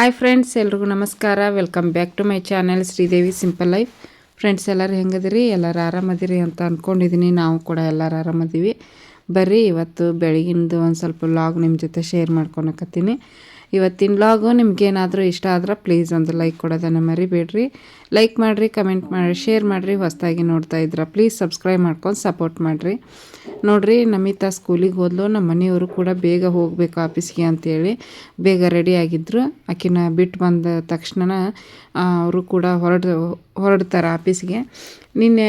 Hi friends ಎಲ್ರಿಗೂ ನಮಸ್ಕಾರ. Welcome back to my channel Sridevi simple life friends ಎಲ್ಲರೂ ಹೆಂಗದಿರಿ? ಎಲ್ಲರೂ ಆರಾಮದಿರಿ ಅಂತ ಅಂದ್ಕೊಂಡಿದ್ದೀನಿ ನಾವು ಕೂಡ ಎಲ್ಲರೂ ಆರಾಮದೀವಿ. ಬರ್ರಿ, ಇವತ್ತು ಬೆಳಗಿನದು ಒಂದು ಸ್ವಲ್ಪ ಲಾಗ್ ನಿಮ್ಮ ಜೊತೆ ಶೇರ್ ಮಾಡ್ಕೊಳಕತ್ತೀನಿ. ಇವತ್ತಿನ ಲಾಗು ನಿಮ್ಗೇನಾದರೂ ಇಷ್ಟ ಆದ್ರೆ ಪ್ಲೀಸ್ ಒಂದು ಲೈಕ್ ಕೊಡೋದನ್ನು ಮರಿಬೇಡ್ರಿ. ಲೈಕ್ ಮಾಡಿರಿ ಕಮೆಂಟ್ ಮಾಡಿರಿ ಶೇರ್ ಮಾಡಿರಿ, ಹೊಸದಾಗಿ ನೋಡ್ತಾ ಇದ್ರೆ ಪ್ಲೀಸ್ ಸಬ್ಸ್ಕ್ರೈಬ್ ಮಾಡ್ಕೊಂಡು ಸಪೋರ್ಟ್ ಮಾಡಿರಿ. ನೋಡ್ರಿ, ನಮಿತಾ ಸ್ಕೂಲಿಗೆ ಹೋದ್ಲು ನಮ್ಮ ಮನೆಯವರು ಕೂಡ ಬೇಗ ಹೋಗಬೇಕು ಆಫೀಸ್ಗೆ ಅಂತೇಳಿ. ಬೇಗ ರೆಡಿ ಆಗಿದ್ರು. ಆಕಿನ ಬಿಟ್ಟು ಬಂದ ತಕ್ಷಣ ಅವರು ಕೂಡ ಹೊರಡು ಹೊರಡ್ತಾರೆ ಆಫೀಸ್ಗೆ. ನಿನ್ನೆ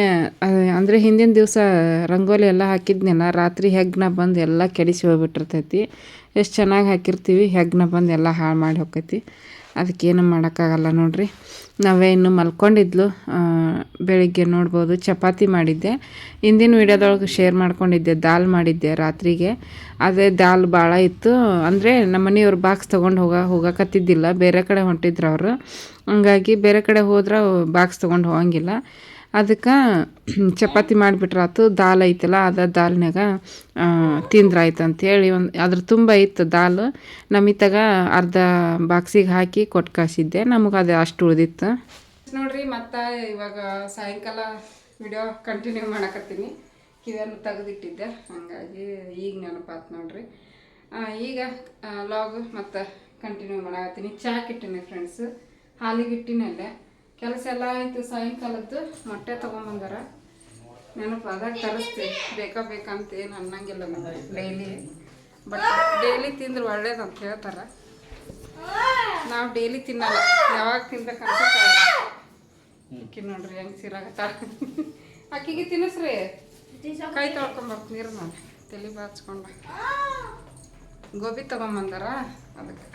ಅಂದರೆ ಹಿಂದಿನ ದಿವಸ ರಂಗೋಲಿ ಎಲ್ಲ ಹಾಕಿದ್ನೆಲ್ಲ, ರಾತ್ರಿ ಹೆಗ್ನ ಬಂದು ಎಲ್ಲ ಕೆಡಿಸಿ ಹೋಗ್ಬಿಟ್ಟಿರ್ತೈತಿ. ಎಷ್ಟು ಚೆನ್ನಾಗಿ ಹಾಕಿರ್ತೀವಿ ಹೆಗ್ನ ಬಂದು ಎಲ್ಲ ಹಾಳು ಮಾಡಿ ಹೋಗ್ತೈತಿ. ಅದಕ್ಕೇನು ಮಾಡೋಕ್ಕಾಗಲ್ಲ ನೋಡಿರಿ. ನಾವೇ ಇನ್ನು ಮಲ್ಕೊಂಡಿದ್ಲು. ಬೆಳಿಗ್ಗೆ ನೋಡ್ಬೋದು, ಚಪಾತಿ ಮಾಡಿದ್ದೆ. ಹಿಂದಿನ ವೀಡಿಯೋದೊಳಗೆ ಶೇರ್ ಮಾಡ್ಕೊಂಡಿದ್ದೆ, ದಾಲ್ ಮಾಡಿದ್ದೆ ರಾತ್ರಿಗೆ. ಅದೇ ದಾಲ್ ಭಾಳ ಇತ್ತು. ಅಂದರೆ ನಮ್ಮ ಮನೆಯವ್ರು ಬಾಕ್ಸ್ ತೊಗೊಂಡು ಹೋಗ, ಹೋಗಕತ್ತಿದ್ದಿಲ್ಲ. ಬೇರೆ ಕಡೆ ಹೊಂಟಿದ್ರು ಅವರು. ಹಂಗಾಗಿ ಬೇರೆ ಕಡೆ ಹೋದ್ರೆ ಬಾಕ್ಸ್ ತೊಗೊಂಡು ಹೋಗಂಗಿಲ್ಲ. ಅದಕ್ಕೆ ಚಪಾತಿ ಮಾಡಿಬಿಟ್ರಾತು ದಾಲ್ ಐತಲ್ಲ, ಅದ ದಾಲ್ನಾಗ ತಿಂದ್ರಾಯ್ತು ಅಂಥೇಳಿ ಒಂದು, ಅದ್ರ ತುಂಬ ಇತ್ತು ದಾಲ್. ನಮಿತಾಗ ಅರ್ಧ ಬಾಕ್ಸಿಗೆ ಹಾಕಿ ಕೊಟ್ಟು ಕಳಿಸಿದ್ದೆ, ನಮಗೆ ಅದು ಅಷ್ಟು ಉಳಿದಿತ್ತು. ನೋಡ್ರಿ, ಮತ್ತೆ ಇವಾಗ ಸಾಯಂಕಾಲ ವಿಡಿಯೋ ಕಂಟಿನ್ಯೂ ಮಾಡಕತ್ತೀನಿ. ಕಿವಿಯನ್ನು ತೆಗೆದಿಟ್ಟಿದ್ದೆ, ಹಾಗಾಗಿ ಈಗ ನೆನಪಾತು ನೋಡ್ರಿ. ಈಗ ಲಾಗ್ ಮತ್ತು ಕಂಟಿನ್ಯೂ ಮಾಡಕತ್ತೀನಿ. ಚಾಕ್ ಇಟ್ಟಿನಿ ಫ್ರೆಂಡ್ಸ್ ಹಾಲಿಗೆ ಇಟ್ಟಿನಲ್ಲೇ ಕೆಲಸ ಎಲ್ಲ ಆಯಿತು, ಸಾಯಂಕಾಲದ್ದು ಮೊಟ್ಟೆ ತೊಗೊಂಬಂದಾರ. ನೆನಪು ಅದಾಗ ತರಿಸ್ತೀವಿ ಬೇಕಾ ಬೇಕಂತ ಏನು ಅನ್ನಂಗಿಲ್ಲ ನಮಗೆ ಡೈಲಿ ಬಟ್ ಡೈಲಿ ತಿಂದ್ರೆ ಒಳ್ಳೇದು ಅಂತ ಹೇಳ್ತಾರೆ. ನಾವು ಡೈಲಿ ತಿನ್ನಲ್ಲ, ಯಾವಾಗ ತಿನ್ಬೇಕಂತ ಅಕ್ಕಿ ನೋಡ್ರಿ ಹೆಂಗೆ ಸೀರಾಗತ್ತ. ಅಕ್ಕಿಗೆ ತಿನ್ನಿಸ್ರಿ. ಕೈ ತೊಳ್ಕೊಂಬರ್ತೀನಿ ನೀರು ನಾನು ತಲೆ ಬಾಚ್ಕೊಂಡ. ಗೋಬಿ ತೊಗೊಂಬಂದಾರ ಅದಕ್ಕೆ.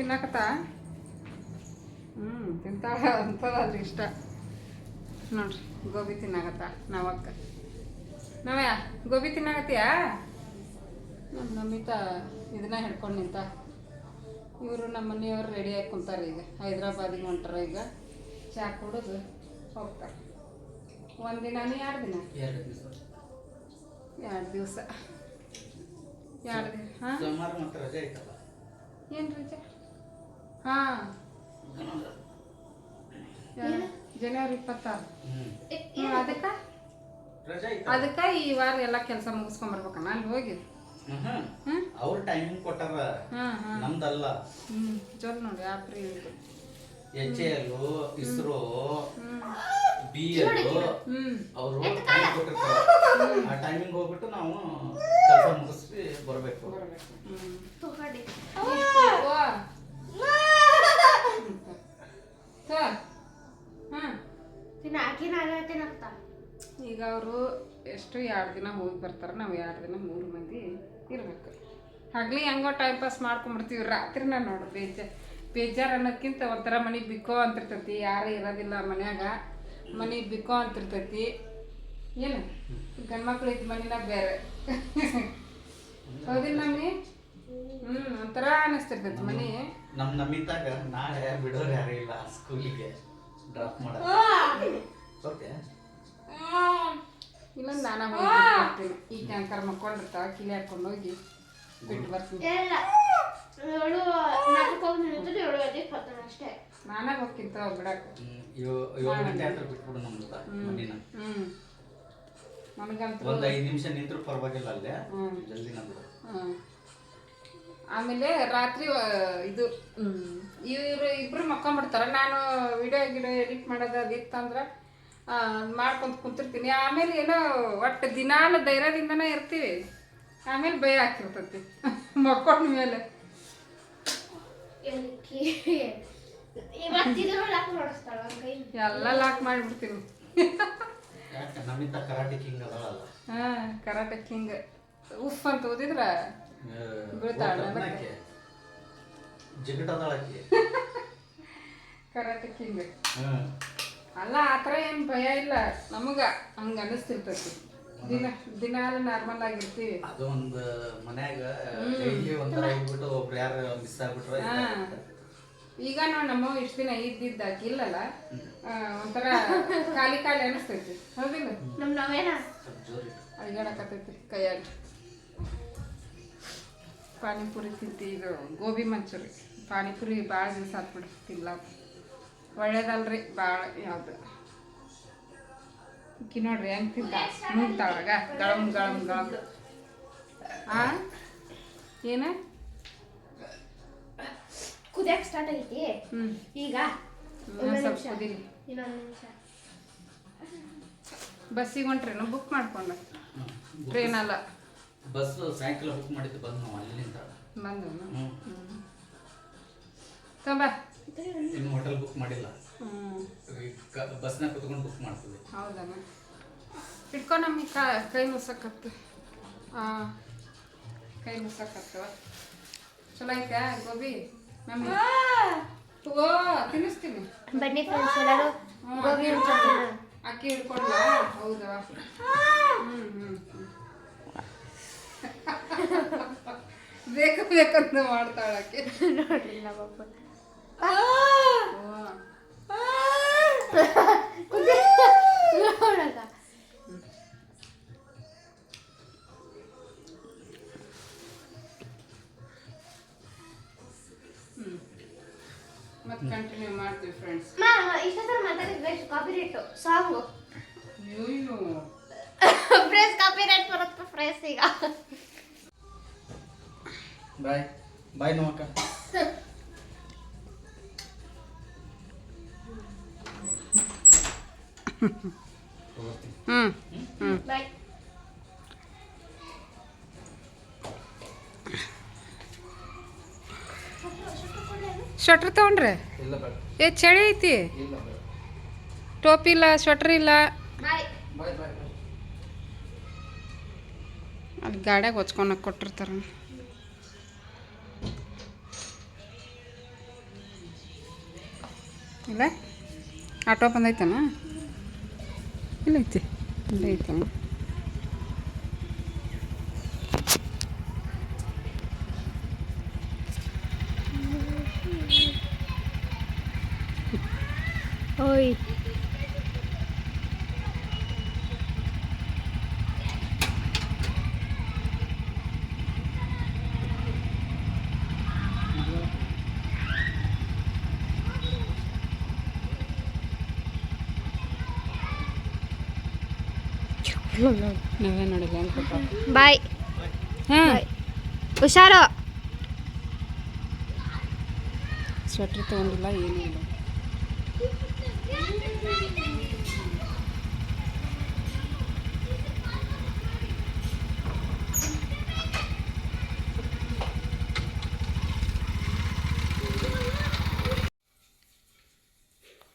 ತಿನ್ನಕತ್ತ ಹ್ಞೂ ತಿಂತಾಳ ಅದ್ರ ಇಷ್ಟ. ನೋಡ್ರಿ ಗೋಬಿ ತಿನ್ನಾಕತ್ತ ನಾವಕ್ಕ ನಾವ್ಯಾ ಗೋಬಿ ತಿನ್ನಾಕತ್ತೀಯಾ? ನಮ್ಮ ನಮಿತಾ ಇದನ್ನ ಹಿಡ್ಕೊಂಡು ನಿಂತ. ಇವರು ನಮ್ಮ ಮನೆಯವರು ರೆಡಿ ಆಗಿ ಕುಂತಾರೆ ಈಗ. ಹೈದ್ರಾಬಾದಿಗೆ ಹೊಂಟಾರ ಈಗ. ಚಾ ಕುಡಿದು ಹೋಗ್ತಾರೆ. ಒಂದಿನ ಎರಡು ದಿನ? ಎರಡು ದಿವಸ. ಎರಡು ದಿನ ಹಾಂ? ಏನು ರಜೆ? ಹಾಂ. ಜನವರಿ ಇಪ್ಪತ್ತಾರು. ಅದಕ್ಕ? ರಜೆ ಅದಕ್ಕ ಈ ವಾರ ಎಲ್ಲ ಕೆಲಸ ಮುಗಿಸ್ಕೊಂಬರ್ಬೇಕಣ್ಣ ಅಲ್ಲಿ ಹೋಗಿ. ಅವ್ರ ಟೈಮಿಂಗ್ ಕೊಟ್ಟಾರ ಹಾಂ ಹಾಂ ನಮ್ದಲ್ಲ. ಹ್ಞೂ ಜೋಲ್ ನೋಡಿ ಆಪ್ರಿ ಎಚ್ ಎಲ್ ಇಸ್ರೋ ಹ್ಞೂ ಬಿ ಎಲ್ ಅವರು ಟೈಮ್ ಕೊಟ್ಟಿರ್ತಾರೆ. ಆ ಟೈಮಿಂಗ್ ಹೋಗ್ಬಿಟ್ಟು ನಾವು ಕೆಲಸ ಮುಗಿಸಿ ಬರಬೇಕು. ಹ್ಞೂ ಹಾಂ ಈಗ ಅವರು ಎಷ್ಟು ಎರಡು ದಿನ ಹೋಗಿ ಬರ್ತಾರೆ ನಾವು ಎರಡು ದಿನ ಮೂರು ಮಂದಿ ಇರ್ಬೇಕು. ಹಗ್ಲಿ ಹೆಂಗೋ ಟೈಮ್ ಪಾಸ್ ಮಾಡ್ಕೊಂಬಿಡ್ತೀವಿ ರಾತ್ರಿನ ನೋಡು ಬೇಜ ಬೇಜಾರು ಅನ್ನೋದ್ಕಿಂತ ಒಂಥರ ಮನೆ ಬಿಕ್ಕೋ ಅಂತಿರ್ತೈತಿ ಯಾರು ಇರೋದಿಲ್ಲ ಮನ್ಯಾಗ ಮನೆ ಬಿಕ್ಕೋ ಅಂತಿರ್ತೈತಿ. ಏನು? ಗಂಡ್ಮಕ್ಳು ಇದ್ದ ಮನಿನ ಬೇರೆ. ಹೌದಿಲ್ಲ ಮನೆ ಹ್ಞೂ ಒಂಥರ ಅನ್ನಿಸ್ತಿರ್ತೈತಿ ಮನೆ. ನಮ್ ನಮಿತಾಗ ನಾಳೆ ಬಿಡೋರು ಯಾರು ಇಲ್ಲ ಸ್ಕೂಲಿಗೆ ಡ್ರಾಪ್ ಮಾಡೋಕೆ ಇಲ್ಲ ನಾನು ಹೋಗಿ ಬರ್ತೀನಿ ಈ ಟ್ಯಾಂಕರ್ ಮಕ್ಕೊಂಡಿರ್ತಾವ ಕಿಲಿ ಹಾಕೊಂಡು ಹೋಗಿ ಬಿಟ್ಟು ಬರ್ತೀನಿ. ನಾನೇ ಹೋಗ್ಕಿಂತ ಬಿಡಕ್ಕೆ. ಏಳು ಗಂಟೆ ಹತ್ರ ಬಿಟ್ಬಿಡು ನಮ್ದು ಮನಿನ. ಹ್ಞೂ ನನಗಂತೂ ಒಂದು ಐದು ನಿಮಿಷ ನಿಂತರೂ ಪರವಾಗಿಲ್ಲ ಅಲ್ಲೇ. ಹ್ಮ್. ಜಲ್ದಿ ನಮ್ದು. ಹ್ಮ್. ಆಮೇಲೆ ರಾತ್ರಿ ಇದು ಇವರು ಇಬ್ರು ಮಕ್ಕೊಂಡ್ಬಿಡ್ತಾರ ನಾನು ವಿಡಿಯೋ ಗಿಡಿಯೋ ಎಡಿಟ್ ಮಾಡೋದು ಅದಿತ್ತಂದ್ರೆ ಮಾಡ್ಕೊಂತ ಕುಂತಿರ್ತೀನಿ. ಆಮೇಲೆ ಏನೋ ಒಟ್ಟು ದಿನಾಲು ಧೈರ್ಯದಿಂದನೇ ಇರ್ತೀವಿ. ಆಮೇಲೆ ಭಯ ಆಗ್ತಿರ್ತೈತಿ. ಮಕ್ಕೊಂಡ ಮೇಲೆ. ಎಲ್ಲ ಲಾಕ್ ಕರಾಟೆ ಕಿಂಗ್ ಅದಳಲ್ಲ. ಹಾಂ ಕರಾಟೆ ಹಿಂಗೆ ಉಫ್ ಅಂತ ಓದಿದ್ರ? ಹಿಂಗೆ ಅಲ್ಲ ಆ ಥರ ಏನು ಭಯ ಇಲ್ಲ. ನಮಗೆ ಹಂಗೆ ಅನಿಸ್ತಿರ್ತೈತಿ. ದಿನ ದಿನ ನಾರ್ಮಲ್ ಆಗಿರ್ತೀವಿ. ಅದು ಒಂದು ಮನ್ಯಾಗ ಡೈಲಿ ಒಂಥರ ಹೋಗ್ಬಿಟ್ಟು ಒಬ್ರು ಯಾರು ಮಿಸ್ ಆಗ್ಬಿಟ್ರೆ ಈಗ ನಾವು ನಮ್ಮ ಇಷ್ಟು ದಿನ ಇದ್ದಿದ್ದ ಇಲ್ಲಲ್ಲ ಒಂಥರ ಖಾಲಿ ಖಾಲಿ ಅನಿಸ್ತೈತಿ. ಹೌದಿಲ್ಲ? ನಮ್ ನಾವೇನ? ಅಡಿಗಾಡಕತ್ತೈತಿ ಕೈಯಾಗ. ಪಾನಿಪುರಿ ತಿಂತಿ ಇದು. ಗೋಬಿ ಮಂಚೂರಿ. ಪಾನಿಪುರಿ ಭಾಳ ದಿವಸ ಆತ್ಬಿಡಿ ತಿನ್ಲಾಕ. ಒಳ್ಳೇದಲ್ರಿ ಭಾಳ ಯಾವ್ದು. ಇಕ್ಕಿ ನೋಡ್ರಿ ಹೆಂಗೆ ತಿಂತ? ನುಗ್ತಾಳಗ ಗಳಮ್ ಗಳಮ್ ಗಳಮ್ ಆ? ಏನ? ಕುದಿಯಕ್ಕೆ ಸ್ಟಾರ್ಟ್ ಆಗೈತಿ. ಹ್ಞೂ ಈಗ ಸ್ವಲ್ಪ ಕುದೀರಿ. ಇನ್ನೊಂದು ನಿಮಿಷ. ಬಸ್ಸಿಗೆ ಬುಕ್ ಮಾಡ್ಕೊಂಡು. ಟ್ರೈನ್ ಅಲ್ಲ. ಬಸ್ ಸಾಯಂಕಾಲ ಬುಕ್ ಮಾಡಿದ್ದು ಬಂದು ನಾವು ಅಲ್ಲಿಂದ. ಬಂದನು ಹ್ಞೂ ಇನ್ನು ಹೋಟೆಲ್ ಬುಕ್ ಮಾಡಿಲ್ಲ. ಹ್ಞೂ ಬಸ್ನಾಗ ಕುತ್ಕೊಂಡು ಬುಕ್ ಮಾಡ್ತೀವಿ ಹೌದನ? ಇಟ್ಕೊ ನಮಗೆ ಕಾ ಕೈ ಮುಸಕತ್ತು ಹಾಂ ಕೈ ಮುಸಕತ್ತವ ಚಲೋ ಐತಾ ಗೋಬಿ? ನಮ್ಗೆ ಓ ತಿನ್ನಿಸ್ತೀನಿ. ಬನ್ನಿ ಫ್ರೆಂಡ್ಸ್ ಎಲ್ಲರೂ. ಗೋಬಿ ಅಕ್ಕಿ ಹಂಚೋಣ ಹೌದಾ? ಹ್ಞೂ ಹ್ಞೂ ಬೇಕು ಬೇಕಂತ ಮಾಡ್ತಾಳೆ ಅಕ್ಕಿ ನೋಡ್ರಿ ನಮ್ಮಪ್ಪ. ಸ್ವೆಟ್ರ್ ತಗೊಂಡ್ರೆ? ಏ ಚಳಿ ಐತಿ? ಇಲ್ಲ ಟೋಪಿ ಇಲ್ಲ ಸ್ವೆಟ್ರ್ ಇಲ್ಲ. ಅಲ್ಲಿ ಗಾಡ್ಯಾಗ ಹೊಚ್ಕೊಳಕ್ಕೆ ಕೊಟ್ಟಿರ್ತಾರ. ಇಲ್ಲ? ಆಟೋ ಬಂದೈತನ? ಇಲ್ಲ ಐತಿ. ಇಲ್ಲ ಐತನ? ಓಯ್ ನಾವೇ ನೋಡಿಲ್ಲ ಅಂತ ಬಾಯ್ ಹಾಂ. ಹುಷಾರು. ಸ್ವೆಟ್ರ್ ತೊಗೊಂಡಿಲ್ಲ ಏನೂ ಇಲ್ಲ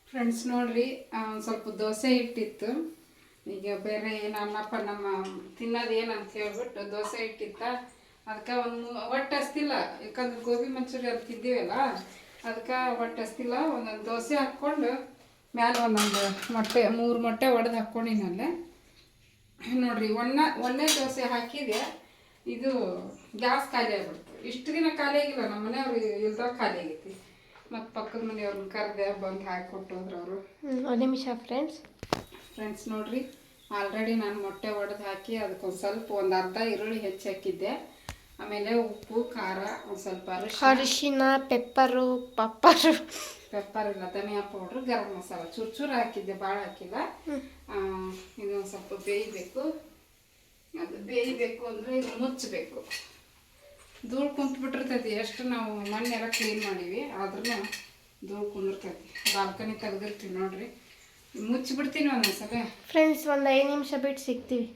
ಫ್ರೆಂಡ್ಸ್ ನೋಡ್ರಿ ಸ್ವಲ್ಪ ದೋಸೆ ಇಟ್ಟಿತ್ತು. ಈಗ ಬೇರೆ ಏನು ಅನ್ನಪ್ಪ ನಮ್ಮ ತಿನ್ನೋದು ಏನು ಅಂತ ಹೇಳ್ಬಿಟ್ಟು ದೋಸೆ ಇಟ್ಟಿತ್ತ. ಅದಕ್ಕೆ ಒಂದು ಒಟ್ಟು ಹಸ್ತಿಲ್ಲ ಯಾಕಂದ್ರೆ ಗೋಬಿ ಮಂಚೂರಿ ಅದಕ್ಕೆ ಇದ್ದೀವಲ್ಲ ಅದಕ್ಕೆ ಒಟ್ಟು ಹಸ್ತಿಲ್ಲ ಒಂದೊಂದು ದೋಸೆ ಹಾಕ್ಕೊಂಡು ಮ್ಯಾಲೆ ಒಂದೊಂದು ಮೊಟ್ಟೆ ಮೂರು ಮೊಟ್ಟೆ ಒಡೆದು ಹಾಕ್ಕೊಂಡಿನಲ್ಲೇ ನೋಡಿರಿ ಒನ್ನ ಒಂದೇ ದೋಸೆ ಹಾಕಿದೆ ಇದು ಗ್ಯಾಸ್ ಖಾಲಿ ಆಗ್ಬಿಡ್ತು. ಇಷ್ಟು ದಿನ ಖಾಲಿ ಆಗಿಲ್ಲ ನಮ್ಮ ಮನೆಯವ್ರು ಇಲ್ದಾಗ ಖಾಲಿ ಆಗೈತಿ ಮತ್ತು ಪಕ್ಕದ ಮನೆಯವ್ರನ್ನ ಕರೆದೆ ಬಂದು ಹಾಕಿ ಕೊಟ್ಟೋದ್ರು ಅವರು ಒಂದು ನಿಮಿಷ ಫ್ರೆಂಡ್ಸ್ ಫ್ರೆಂಡ್ಸ್ ನೋಡಿರಿ ಆಲ್ರೆಡಿ ನಾನು ಮೊಟ್ಟೆ ಒಡೆದು ಹಾಕಿ ಅದಕ್ಕೊಂದು ಸ್ವಲ್ಪ ಒಂದು ಅರ್ಧ ಈರುಳ್ಳಿ ಹೆಚ್ಚು ಹಾಕಿದ್ದೆ. ಆಮೇಲೆ ಉಪ್ಪು ಖಾರ ಒಂದು ಸ್ವಲ್ಪ ಅರಿಶಿನ ಅರಿಶಿನ ಪೆಪ್ಪರು ಪಪ್ಪರು ಪೆಪ್ಪರ್ ಇಲ್ಲ ಧನಿಯಾ ಪೌಡ್ರ್ ಗರಂ ಮಸಾಲ. ಚೂರು ಚೂರು ಹಾಕಿದ್ದೆ ಭಾಳ ಹಾಕಿಲ್ಲ. ಇದೊಂದು ಇದು ಸ್ವಲ್ಪ ಬೇಯಬೇಕು. ಅದು ಬೇಯಬೇಕು ಅಂದರೆ ಇದು ಮುಚ್ಚಬೇಕು ಧೂಳು ಕುಂತು ಬಿಟ್ಟಿರ್ತೈತಿ ಎಷ್ಟು ನಾವು ಮಣ್ಣೆಲ್ಲ ಕ್ಲೀನ್ ಮಾಡೀವಿ ಆದ್ರೂ ಧೂಳು ಕುಂದಿರ್ತೈತಿ. ಬಾಲ್ಕನಿ ತೆಗೆದಿರ್ತೀವಿ ನೋಡ್ರಿ. ಮುಚ್ಚಿಬಿಡ್ತೀನಿ ಒಂದೊಂದ್ಸಲ ಫ್ರೆಂಡ್ಸ್ ಒಂದು ಐದು ನಿಮಿಷ ಬಿಟ್ಟು ಸಿಗ್ತೀವಿ.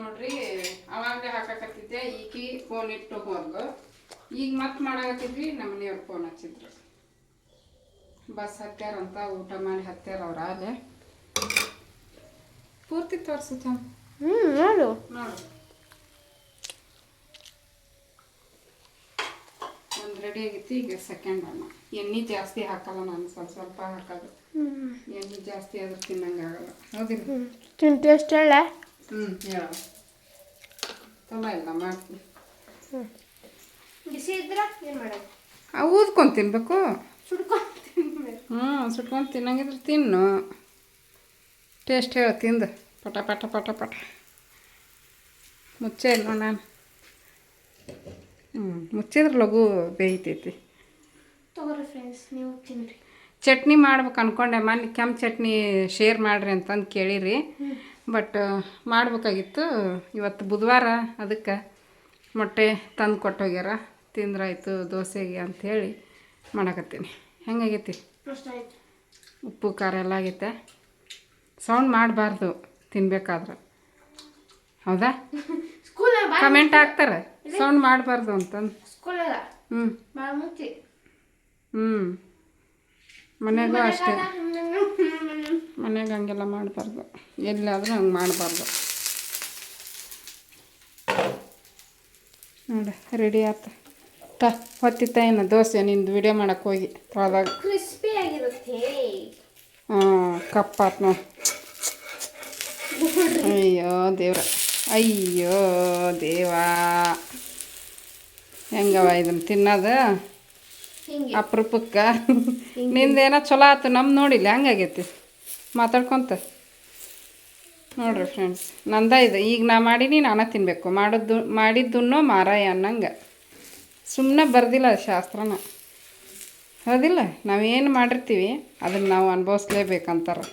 ನೋಡ್ರಿ ಅವಾಗಲೇ ಹಾಕಕತ್ತಿದ್ದೆ ಈಕಿ ಫೋನ್ ಇಟ್ಟು ಹೋದ್ಲು. ಈಗ ಮತ್ತೆ ಮಾಡಾಕತ್ತಿದ್ವಿ ನಮ್ಮ ಮನೆಯವ್ರು ಫೋನ್ ಹಚ್ಚಿದ್ರು. ಬಸ್ ಹತ್ಯಾರಂತ ಊಟ ಮಾಡಿ ಹತ್ಯಾರ ಅವ್ರ ಅಲ್ಲೇ ಪೂರ್ತಿ ತೋರಿಸುತ್ತ ಹ್ಞೂ ನೋಡು. ನೋಡು. ಒಂದು ರೆಡಿ ಆಗೈತಿ ಈಗ ಸೆಕೆಂಡ್ ಅನ್ನ. ಎಣ್ಣೆ ಜಾಸ್ತಿ ಹಾಕಲ್ಲ ನಾನು ಸ್ವಲ್ಪ ಸ್ವಲ್ಪ ಹಾಕೋದು. ಹ್ಞೂ ಎಣ್ಣೆ ಜಾಸ್ತಿ ಆದ್ರೆ ತಿನ್ನಂಗಾಗಲ್ಲ ಹೌದಿಲ್ಲ? ಹೇಳ ಹ್ಞೂ ಹೇಳ. ತೊಂಬ ಇಲ್ಲ ಮಾಡ್ತೀನಿ. ಬಿಸಿ ಇದ್ರ ಏನು ಮಾಡೋದು? ಊದ್ಕೊಂಡು ಸುಡ್ಕೊಂಡು ತಿನ್ಬೇಕು. ಹ್ಞೂ ಸುಟ್ಕೊಂಡು ತಿನ್ನಂಗಿದ್ರೆ ತಿನ್ನು. ಟೇಸ್ಟ್ ಹೇಳ ತಿಂದು. ಪಟ ಪಟ ಪಟ ಪಟ. ಮುಚ್ಚೆ ಇಲ್ಲ ನಾನು? ಹ್ಞೂ ಮುಚ್ಚಿದ್ರೆ ಲಘು ಬೇಯ್ತೈತಿ. ತಗೋರಿ ಫ್ರೆಂಡ್ಸ್ ನೀವು ತಿನ್ರಿ. ಚಟ್ನಿ ಮಾಡ್ಬೇಕು ಅನ್ಕೊಂಡೆ. ಮೊನ್ನೆ ಕೆಂಪು ಚಟ್ನಿ ಶೇರ್ ಮಾಡಿರಿ ಅಂತಂದು ಕೇಳಿರಿ. ಬಟ್ ಮಾಡಬೇಕಾಗಿತ್ತು. ಇವತ್ತು ಬುಧವಾರ ಅದಕ್ಕೆ ಮೊಟ್ಟೆ ತಂದು ಕೊಟ್ಟೋಗ್ಯಾರ. ತಿಂದ್ರಾಯ್ತು ದೋಸೆಗೆ ಅಂಥೇಳಿ ಮಾಡಕತ್ತೀನಿ. ಹೆಂಗಾಗೈತಿ? ಆಯ್ತು. ಉಪ್ಪು ಖಾರ ಎಲ್ಲ ಆಗೈತೆ. ಸೌಂಡ್ ಮಾಡಬಾರ್ದು ತಿನ್ಬೇಕಾದ್ರೆ. ಹೌದಾ? ಕಮೆಂಟ್ ಹಾಕ್ತಾರೆ. ಸೌಂಡ್ ಮಾಡಬಾರ್ದು ಅಂತಂದು. ಹ್ಞೂ ಹ್ಞೂ ಮನೆಗೂ ಅಷ್ಟೇ. ಮನೆಗೆ ಹಂಗೆಲ್ಲ ಮಾಡಬಾರ್ದು. ಎಲ್ಲಾದರೂ ಹಂಗೆ ಮಾಡಬಾರ್ದು. ನೋಡಿ ರೆಡಿ ಆತ. ತ ಹೊತ್ತಿತ್ತ ಏನು ದೋಸೆ ನಿಂದು ವಿಡಿಯೋ ಮಾಡಕ್ಕೆ ಹೋಗಿ ತೊಳೆದಾಗ ಕ್ರಿಸ್ಪಿ ಆಗಿರುತ್ತೆ. ಹಾಂ ಕಪ್ಪಾತ್ ನೋಡಿ. ಅಯ್ಯೋ ದೇವ್ರ ಅಯ್ಯೋ ದೇವಾ ಹೆಂಗವ ಇದನ್ನು ತಿನ್ನೋದು? ಅಪರೂಪಕ್ಕೆ. ನಿಂದೇನೋ ಚಲೋ ಆತು ನಮ್ಮ ನೋಡಿಲ್ಲ ಹೆಂಗಾಗೈತಿ? ಮಾತಾಡ್ಕೊಂತ. ನೋಡ್ರಿ ಫ್ರೆಂಡ್ಸ್ ನಂದ ಇದು ಈಗ ನಾ ಮಾಡೀನಿ ನಾನೇ ತಿನ್ನಬೇಕು ಮಾಡೋದು ಮಾಡಿದ್ದುನ್ನೋ ಮಾರಾಯ ಅನ್ನಂಗೆ. ಸುಮ್ಮನೆ ಬರ್ದಿಲ್ಲ ಶಾಸ್ತ್ರನ. ಹೌದಿಲ್ಲ? ನಾವೇನು ಮಾಡಿರ್ತೀವಿ, ಅದನ್ನು ನಾವು ಅನುಭವಿಸ್ಲೇಬೇಕಂತಾರೆ.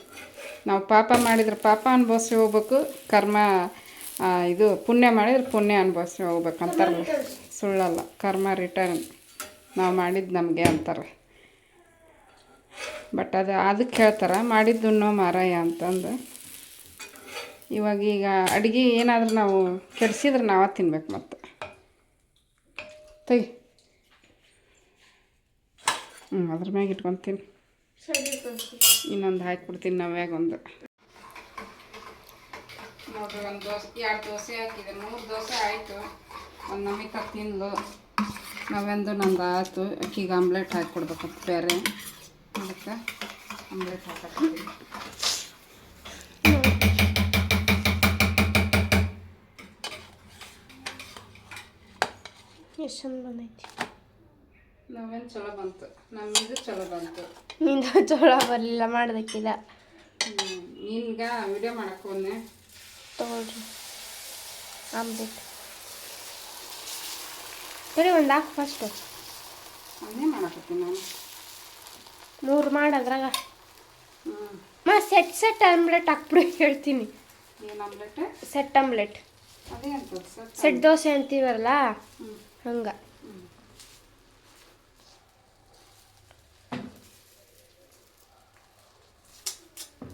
ನಾವು ಪಾಪ ಮಾಡಿದ್ರೆ ಪಾಪ ಅನುಭವಿಸಿ ಹೋಗ್ಬೇಕು, ಕರ್ಮ ಇದು ಪುಣ್ಯ ಮಾಡಿದ್ರೆ ಪುಣ್ಯ ಅನುಭವಿಸಿ ಹೋಗ್ಬೇಕಂತಾರಲ್ಲ ಸುಳ್ಳಲ್ಲ, ಕರ್ಮ ರಿಟರ್ನ್ ನಾವು ಮಾಡಿದ್ದು ನಮಗೆ ಅಂತಾರೆ. ಬಟ್ ಅದು ಅದಕ್ಕೆ ಹೇಳ್ತಾರೆ ಮಾಡಿದ್ದುನ್ನೋ ಮಾರಾಯ ಅಂತಂದು. ಇವಾಗ ಈಗ ಅಡುಗೆ ಏನಾದರೂ ನಾವು ಕೆಡಿಸಿದ್ರೆ ನಾವೇ ತಿನ್ಬೇಕು ಮತ್ತೆ. ತೆಗಿ ಹ್ಞೂ ಅದ್ರ ಮ್ಯಾಗ ಇಟ್ಕೊತೀನಿ. ಇನ್ನೊಂದು ಹಾಕಿಬಿಡ್ತೀನಿ ನಾವ್ಯಾಗ ಒಂದು. ನೋಡ್ರಿ, ಒಂದು ದೋಸೆ, ಎರಡು ದೋಸೆ ಹಾಕಿದೆ. ಮೂರು ದೋಸೆ ಆಯಿತು. ಒಂದು ನಮಗೆ ತಿಂದು ನಾವೆಂದು ನಂದು ಆಯಿತು. ಅಕ್ಕಿಗೆ ಆಮ್ಲೆಟ್ ಹಾಕಿ ಕೊಡ್ಬೇಕಂತ ಬೇರೆ. ಅದಕ್ಕೆ ಆಮ್ಲೆಟ್ ಹಾಕತ್ತೀನಿ ಚಂದ ಬಂದೈತಿ. ನಾವೇನು ಚಲೋ ಬಂತು? ನಮ್ಮಿದು ಚಲೋ ಬಂತು. ನಿಂದ ಚಲೋ ಬರಲಿಲ್ಲ ಮಾಡೋದಕ್ಕಿಲ್ಲ. ಈಗ ವಿಡಿಯೋ ಮಾಡಕ್ಕೆ ಹೋದ್ನೆ. ತಗೊಳ್ರಿ. ಆಮ್ಲೆಟ್. ಸರಿ ಒಂದು ಹಾಕು ಫಸ್ಟು ಅದನ್ನೇ ಮಾಡಕತ್ತೀನಿ ನಾನು. ಮೂರು ಮಾಡಿ ಅದ್ರಾಗ. ಮಾ ಸೆಟ್ ಸೆಟ್ ಆಮ್ಲೆಟ್ ಹಾಕ್ಬಿಡು ಹೇಳ್ತೀನಿ. ಏನು ಆಮ್ಲೆಟ್? Set omelette. ಅದೇ ಅಂತ ಸೆಟ್ ದೋಸೆ ಅಂತೀವಲ್ಲ? ಹ್ಞೂ ಹಂಗೆ.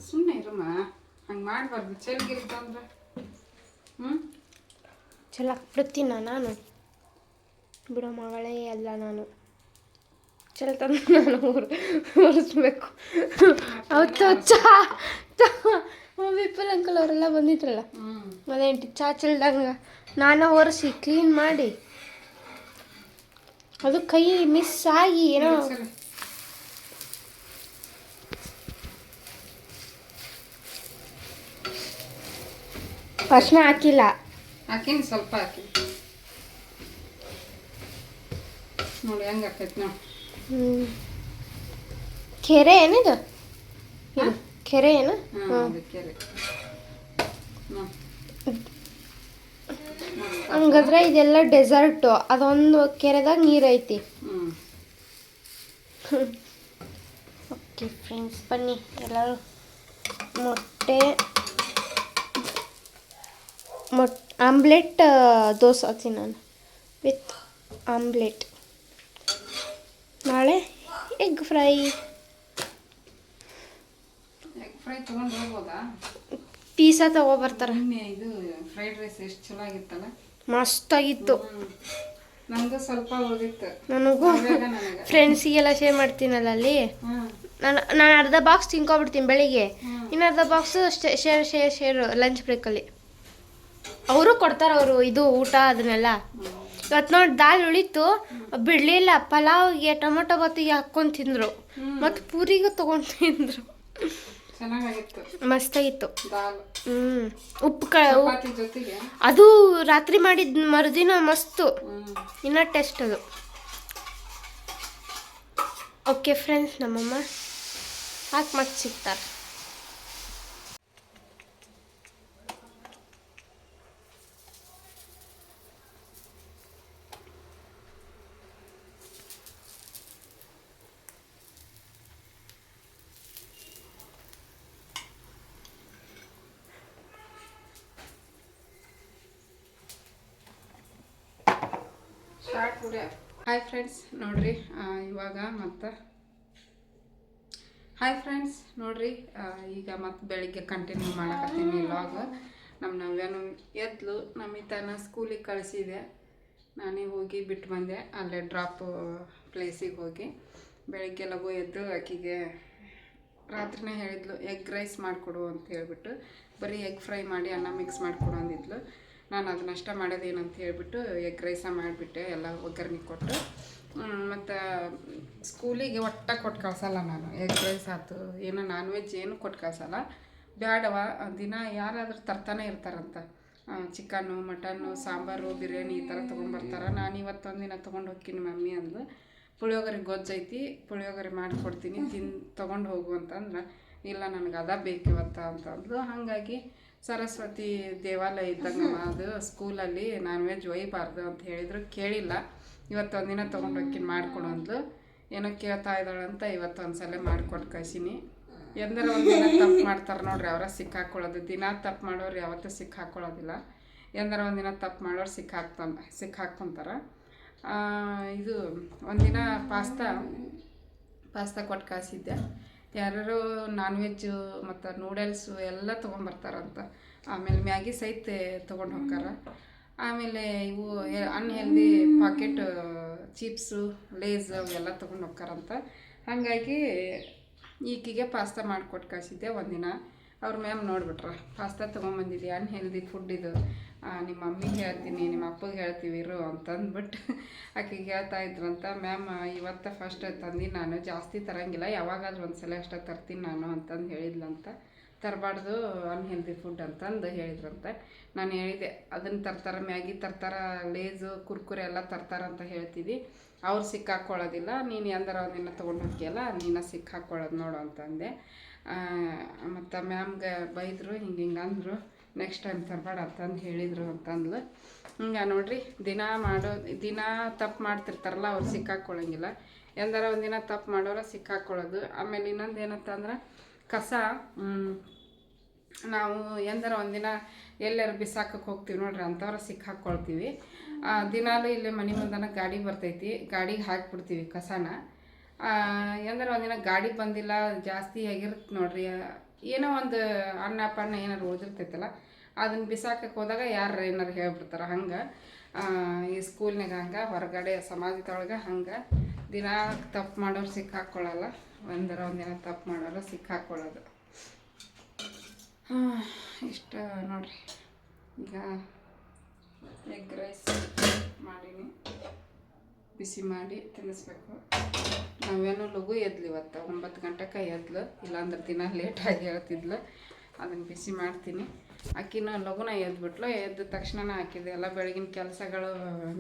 ಸುಮ್ಮನೆ ಇರಮ್ಮ. ಹಂಗೆ ಮಾಡಬಾರ್ದು. ಚೆಲ್ಗಿರ್ತಂದ್ರೆ ಹ್ಞೂ ಚಲೋ ಹಾಕ್ಬಿಡ್ತೀನ ನಾನು. ಬಿಡೋ ಮಗಳೇ ಅಲ್ಲ ನಾನು. ಚಲ ತಂದು ನಾನು ಊರು ಊರಿಸ್ಬೇಕು. ಅವತ್ತು ಚಾ ಚಾ. ವಿಪಲ್ ಅಂಕಲ್ ಅವರೆಲ್ಲ ಬಂದಿದ್ರಲ್ಲ. ಮನೆ ಅದೇಂಟಿ ಚಾ ಚೆಲ್ದಂಗ. ನಾನು ಒರೆಸಿ ಕ್ಲೀನ್ ಮಾಡಿ. ಅದು ಕೈ ಮಿಸ್ ಆಗಿ ಏನೋ ಅರ್ಶಿನ ಹಾಕಿಲ್ಲ. ಹಾಕಿನ ಸ್ವಲ್ಪ ಹಾಕಿ. ನೋಡಿ ಹೆಂಗೆ ಆಕೈತಿ ನೋಡಿ. ಹ್ಮ್. ಕೆರೆ ಏನಿದು? ಕೆರೆ ಏನು? ಹಾಂ ಹ್ಮ್. ಅದಕ್ಕೆ ರೀ ನೋಡಿ ಹಂಗಾದ್ರೆ ಇದೆಲ್ಲ ಡೆಸರ್ಟು ಅದೊಂದು ಕೆರೆದಾಗ ನೀರು ಐತಿ ಓಕೆ ಫ್ರೆಂಡ್ಸ್ ಬನ್ನಿ. ಎಲ್ಲರೂ ಮೊಟ್ಟೆ ಮೊಟ್ ಆಮ್ಲೆಟ್ ದೋಸೆ ನಾನು. ವಿತ್ ಆಮ್ಲೆಟ್ ನಾಳೆ ಎಗ್ ಫ್ರೈ ಪೀಸಾ ತಗೊಬರ್ತಾರೆ. ಇದು ಫ್ರೈಡ್ ರೈಸ್ ಎಷ್ಟು ಚಲೋ ಆಗಿತ್ತಲ್ಲ? ಮಸ್ತಾಗಿತ್ತು. ಸ್ವಲ್ಪ ನನಗೂ ನನಗೆ. ಫ್ರೆಂಡ್ಸಿಗೆಲ್ಲ ಶೇರ್ ಮಾಡ್ತೀನಲ್ಲ ಅಲ್ಲಿ? ನಾನು ನಾನು ಅರ್ಧ ಬಾಕ್ಸ್ ತಿನ್ಕೊಬಿಡ್ತೀನಿ ಬೆಳಿಗ್ಗೆ. ಇನ್ನು ಅರ್ಧ box share share share lunch ಬ್ರೇಕಲ್ಲಿ ಅವರು ಕೊಡ್ತಾರೆ ಅವರು ಇದು ಊಟ ಅದನ್ನೆಲ್ಲ. ಇವತ್ತು ನೋಡಿ ದಾಲ್ ಉಳಿತು. ಬಿಡಲಿಲ್ಲ ಪಲಾವ್ಗೆ ಟೊಮೊಟೊ ಬತ್ತಿಗೆ ಹಾಕ್ಕೊಂಡು ತಿಂದರು. ಮತ್ತು ಪೂರಿಗೂ ತೊಗೊಂಡು ತಿಂದರು. ಮಸ್ತಾಗಿತ್ತು. ದಾಲ್. ಹ್ಞೂ ಉಪ್ಪು ಕ ಚಪಾತಿ ಜೊತೆಗೆ. ಅದು ರಾತ್ರಿ ಮಾಡಿದ ಮರುದಿನ ಮಸ್ತು. ಇನ್ನ ಇನ್ನೂ ಟೆಸ್ಟ್ ಅದು. ಓಕೆ ಫ್ರೆಂಡ್ಸ್ ನಮ್ಮಮ್ಮ. ಹಾಕಿ ಮತ್ತೆ ಸಿಗ್ತಾರೆ ಸ್ಟಾರ್ಟ್ ಬಿಡ ಹಾಯ್ ಫ್ರೆಂಡ್ಸ್ ನೋಡ್ರಿ ಇವಾಗ ಮತ್ತು. ಹಾಯ್ ಫ್ರೆಂಡ್ಸ್ ನೋಡ್ರಿ ಈಗ ಮತ್ತೆ ಬೆಳಿಗ್ಗೆ ಕಂಟಿನ್ಯೂ ಮಾಡಕತ್ತೀನಿ ಲಾಗ್ ನಮ್ಮ ನವ್ಯನು ಎದ್ಲು ನಮಿತಾನ ಸ್ಕೂಲಿಗೆ ಕಳಿಸಿದೆ. ನಾನೇ ಹೋಗಿ ಬಿಟ್ಟು ಬಂದೆ, ಅಲ್ಲೇ ಡ್ರಾಪ್ ಪ್ಲೇಸಿಗೆ ಹೋಗಿ. ಬೆಳಿಗ್ಗೆ ಲಗು ಎದ್ದು ಆಕಿಗೆ ರಾತ್ರಿನೇ ಹೇಳಿದ್ಲು ಎಗ್ ರೈಸ್ ಮಾಡಿಕೊಡು ಅಂತ ಹೇಳಿಬಿಟ್ಟು. ಬರೀ ಎಗ್ ಫ್ರೈ ಮಾಡಿ ಅನ್ನ ಮಿಕ್ಸ್ ಮಾಡಿಕೊಡು ಅಂದಿದ್ಲು. ನಾನು ಅದನ್ನಷ್ಟ ಮಾಡೋದೇನಂತ ಹೇಳ್ಬಿಟ್ಟು ಎಗ್ ರೈಸ ಮಾಡಿಬಿಟ್ಟೆ, ಎಲ್ಲ ಒಗ್ಗರಣೆ ಕೊಟ್ಟು. ಮತ್ತು ಸ್ಕೂಲಿಗೆ ಒಟ್ಟ ಕೊಟ್ಟು ಕಳ್ಸಲ್ಲ ನಾನು. ಎಗ್ ರೈಸ್ ಆಯ್ತು, ಏನು ನಾನ್ ವೆಜ್ ಏನು ಕೊಟ್ಟು ಕಳ್ಸಲ್ಲ. ಬೇಡವ ದಿನ ಯಾರಾದರೂ ತರ್ತಾನೆ ಇರ್ತಾರಂತ. ಚಿಕನ್ನು, ಮಟನ್ನು, ಸಾಂಬಾರು, ಬಿರಿಯಾನಿ ಈ ಥರ ತೊಗೊಂಬರ್ತಾರೆ. ನಾನು ಇವತ್ತೊಂದು ದಿನ ತೊಗೊಂಡು ಹೋಗ್ತೀನಿ ಮಮ್ಮಿ ಅಂದ್ಲು. ಪುಳಿಯೋಗರೆ ಗೊಜ್ಜೈತಿ, ಪುಳಿಯೋಗರೆ ಮಾಡಿಕೊಡ್ತೀನಿ, ತಿನ್, ತೊಗೊಂಡು ಹೋಗು ಅಂತಂದ್ರೆ, ಇಲ್ಲ ನನಗೆ ಅದ ಬೇಕು ಇವತ್ತು ಅಂತ ಅಂದ್ಲು. ಹಾಗಾಗಿ ಸರಸ್ವತಿ ದೇವಾಲಯ ಇದ್ದಂಗಮ್ಮ ಅದು ಸ್ಕೂಲಲ್ಲಿ ನಾನ್ ವೆಜ್ ಒಯ್ಯಬಾರ್ದು ಅಂತ ಹೇಳಿದ್ರು. ಕೇಳಿಲ್ಲ. ಇವತ್ತೊಂದಿನ ಒಂದಿನ ಹೋಗ್ತೀನಿ ಮಾಡಿಕೊಡು ಅಂದ್ಲು. ಏನೋ ಕೇಳ್ತಾ ಇದ್ದಾಳಂತ ಇವತ್ತು ಮಾಡ್ಕೊಂಡು ಮಾಡಿಕೊಟ್ಟು ಕಳ್ಸೀನಿ. ಎಂದರ ಒಂದಿನ ತಪ್ಪು ಮಾಡ್ತಾರೆ ನೋಡ್ರಿ ಅವರ ಸಿಕ್ಕಾಕೊಳ್ಳೋದು. ದಿನ ತಪ್ಪು ಮಾಡೋರು ಯಾವತ್ತೂ ಸಿಕ್ಕಾಕೊಳ್ಳೋದಿಲ್ಲ. ಎಂದರ ಒಂದಿನ ತಪ್ಪು ಮಾಡೋರು ಸಿಕ್ಕಾಕ್ತ ಸಿಕ್ಕಾಕೊಂತಾರ ಇದು ಒಂದಿನ ಪಾಸ್ತಾ ಪಾಸ್ತಾ ಕೊಟ್ಟು ಕಳಿಸಿದ್ದೆ. ಯಾರು ನಾನ್ ವೆಜ್ಜು ಮತ್ತು ನೂಡಲ್ಸು ಎಲ್ಲ ತೊಗೊಂಬರ್ತಾರಂತ. ಆಮೇಲೆ ಮ್ಯಾಗಿ ಸಹಿತ ತೊಗೊಂಡು ಹೋಗ್ತಾರ. ಆಮೇಲೆ ಇವು ಅನ್ಹೆಲ್ದಿ ಪಾಕೆಟ್ ಚಿಪ್ಸು ಲೇಸ್ ಅವೆಲ್ಲ ತೊಗೊಂಡು ಹೋಗ್ತಾರಂತ. ಹಾಗಾಗಿ ಈಕಿಗೆ ಪಾಸ್ತಾ ಮಾಡಿಕೊಟ್ಟು ಕಳಿಸಿದ್ದೆ ಒಂದಿನ. ಅವ್ರ ಮ್ಯಾಮ್ ನೋಡ್ಬಿಟ್ರ ಪಾಸ್ತಾ ತೊಗೊಂಬಂದಿದ್ದೆ ಅನ್ಹೆಲ್ದಿ ಫುಡ್ ಇದು. ನಿಮ್ಮ ಮಮ್ಮಿಗೆ ಹೇಳ್ತೀನಿ, ನಿಮ್ಮ ಅಪ್ಪಗೆ ಹೇಳ್ತೀವಿ, ಇರು ಅಂತಂದ್ಬಿಟ್ಟು ಆಕೆಗೆ ಹೇಳ್ತಾ ಇದ್ರಂತ. ಮ್ಯಾಮ್ ಇವತ್ತು ಫಸ್ಟ್ ತಂದು ನಾನು, ಜಾಸ್ತಿ ತರಂಗಿಲ್ಲ, ಯಾವಾಗಾದ್ರೂ ಒಂದು ಸಲ ಅಷ್ಟೇ ತರ್ತೀನಿ ನಾನು ಅಂತಂದು ಹೇಳಿದ್ಲಂತ. ತರಬಾರ್ದು ಅನ್ಹೆಲ್ದಿ ಫುಡ್ ಅಂತಂದು ಹೇಳಿದ್ರಂತೆ. ನಾನು ಹೇಳಿದೆ ಅದನ್ನು ತರ್ತಾರೆ, ಮ್ಯಾಗಿ ತರ್ತಾರೆ, ಲೇಸು, ಕುರ್ಕುರೆ ಎಲ್ಲ ತರ್ತಾರಂತ ಹೇಳ್ತಿದ್ದಿ ಅವ್ರು ಸಿಕ್ಕಾಕೊಳ್ಳೋದಿಲ್ಲ, ನೀನು ಎಂದರ ಒಂದಿನ ತೊಗೊಂಡು ಹೋಗ್ಯಲ್ಲ ನೀನು ಸಿಕ್ಕಾಕೊಳ್ಳೋದು ನೋಡು ಅಂತಂದೆ. ಮತ್ತು ಮ್ಯಾಮ್ಗೆ ಬೈದರು, ಹಿಂಗೆ ಹಿಂಗೆ ಅಂದರು. ನೆಕ್ಸ್ಟ್ ಟೈಮ್ ತರಬೇಡ ಅಂತಂದು ಹೇಳಿದರು ಅಂತಂದ್ಲು. ಹಿಂಗೆ ನೋಡಿರಿ, ದಿನ ಮಾಡೋ, ದಿನ ತಪ್ಪು ಮಾಡ್ತಿರ್ತಾರಲ್ಲ ಅವ್ರು ಸಿಕ್ಕಾಕ್ಕೊಳ್ಳಂಗಿಲ್ಲ ಎಂದಾರ ಒಂದಿನ ತಪ್ಪು ಮಾಡೋರ ಸಿಕ್ಕಾಕ್ಕೊಳ್ಳೋದು ಆಮೇಲೆ ಇನ್ನೊಂದು ಏನಂತಂದ್ರೆ, ಕಸ ನಾವು ಎಂದಾರ ಒಂದಿನ ಎಲ್ಲಾರು ಬಿಸಾಕಕ್ಕೆ ಹೋಗ್ತೀವಿ ನೋಡ್ರಿ ಅಂಥವ್ರ ಸಿಕ್ಕಾಕ್ಕೊಳ್ತೀವಿ ದಿನಾಲೂ ಇಲ್ಲಿ ಮನೆ ಮುಂದನ ಗಾಡಿ ಬರ್ತೈತಿ, ಗಾಡಿಗೆ ಹಾಕಿಬಿಡ್ತೀವಿ ಕಸನ. ಎಂದಾರ ಒಂದಿನ ಗಾಡಿ ಬಂದಿಲ್ಲ, ಜಾಸ್ತಿ ಆಗಿರುತ್ತೆ ನೋಡ್ರಿ. ಏನೋ ಒಂದು ಅನ್ನ, ಪನ್ನ ಏನಾರು ಉಳಿದಿರ್ತೈತಲ್ಲ ಅದನ್ನ ಬಿಸಾಕಕ್ಕೆ ಹೋದಾಗ ಯಾರು ಏನಾರು ಹೇಳ್ಬಿಡ್ತಾರೆ ಹಂಗೆ. ಈ ಸ್ಕೂಲ್ನಾಗ ಹಂಗೆ, ಹೊರಗಡೆ ಸಮಾಜದೊಳಗೆ ಹಂಗೆ. ದಿನ ತಪ್ಪು ಮಾಡೋರು ಸಿಕ್ಕಾಕ್ಕೊಳ್ಳಲ್ಲ ಒಂದರ ಒಂದಿನ ತಪ್ಪು ಮಾಡೋರು ಸಿಕ್ಕಾಕ್ಕೊಳ್ಳೋದು ಇಷ್ಟು ನೋಡ್ರಿ. ಈಗ ಎಗ್ ರೈಸ್ ಮಾಡೀನಿ. ಬಿಸಿ ಮಾಡಿ ತಿನ್ನಿಸ್ಬೇಕು. ನಾವೇನು ಲಘು ಎದ್ಲು ಇವತ್ತು. ಒಂಬತ್ತು ಗಂಟೆಗೆ ಎದ್ಲು. ಇಲ್ಲಾಂದ್ರೆ ದಿನ ಲೇಟಾಗಿ ಹೇಳ್ತಿದ್ಲು. ಅದನ್ನು ಬಿಸಿ ಮಾಡ್ತೀನಿ. ಆಕಿನ ಲಗುನ ಎದ್ಬಿಟ್ಲು, ಎದ್ದ ತಕ್ಷಣ ಹಾಕಿದೆ ಎಲ್ಲ ಬೆಳಗಿನ ಕೆಲಸಗಳು